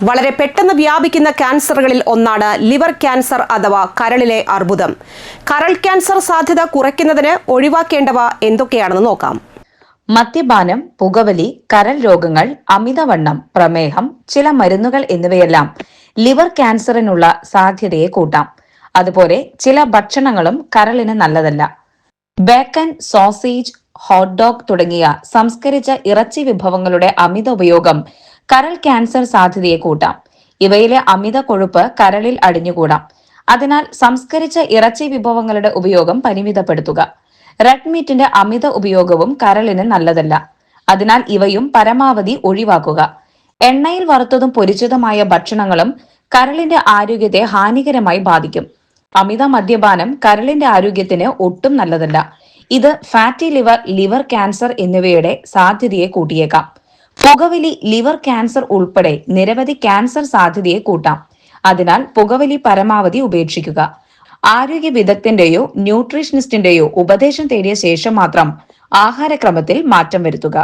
വളരെ പെട്ടെന്ന് വ്യാപിക്കുന്ന ക്യാൻസറുകളിൽ ഒന്നാണ് ലിവർ ക്യാൻസർ അഥവാ കരളിലെ അർബുദം. കരൾ ക്യാൻസർ സാധ്യത കുറയ്ക്കുന്നതിന് ഒഴിവാക്കേണ്ടവ എന്തൊക്കെയാണെന്ന് നോക്കാം. മദ്യപാനം പുകവലി കരൾ രോഗങ്ങൾ അമിതവണ്ണം പ്രമേഹം ചില മരുന്നുകൾ എന്നിവയെല്ലാം ലിവർ ക്യാൻസറിനുള്ള സാധ്യതയെ കൂട്ടാം. അതുപോലെ ചില ഭക്ഷണങ്ങളും കരളിന് നല്ലതല്ല. ബേക്കൻ സോസേജ് ഹോട്ട് ഡോഗ് തുടങ്ങിയ സംസ്കരിച്ച ഇറച്ചി വിഭവങ്ങളുടെ അമിത ഉപയോഗം കരൾ ക്യാൻസർ സാധ്യതയെ കൂട്ടാം. ഇവയിലെ അമിത കൊഴുപ്പ് കരളിൽ അടിഞ്ഞുകൂടാം. അതിനാൽ സംസ്കരിച്ച ഇറച്ചി വിഭവങ്ങളുടെ ഉപയോഗം പരിമിതപ്പെടുത്തുക. റെഡ് മീറ്റിന്റെ അമിത ഉപയോഗവും കരളിന് നല്ലതല്ല. അതിനാൽ ഇവയും പരമാവധി ഒഴിവാക്കുക. എണ്ണയിൽ വറുത്തതും പൊരിച്ചതുമായ ഭക്ഷണങ്ങളും കരളിന്റെ ആരോഗ്യത്തെ ഹാനികരമായി ബാധിക്കും. അമിത മദ്യപാനം കരളിന്റെ ആരോഗ്യത്തിന് ഒട്ടും നല്ലതല്ല. ഇത് ഫാറ്റി ലിവർ ലിവർ ക്യാൻസർ എന്നിവയുടെ സാധ്യതയെ കൂട്ടിയേക്കാം. പുകവലി ലിവർ ക്യാൻസർ ഉൾപ്പെടെ നിരവധി ക്യാൻസർ സാധ്യതയെ കൂട്ടാം. അതിനാൽ പുകവലി പരമാവധി ഉപേക്ഷിക്കുക. ആരോഗ്യ വിദഗ്ധന്റെയോ ന്യൂട്രീഷനിസ്റ്റിന്റെയോ ഉപദേശം തേടിയ ശേഷം മാത്രം ആഹാരക്രമത്തിൽ മാറ്റം വരുത്തുക.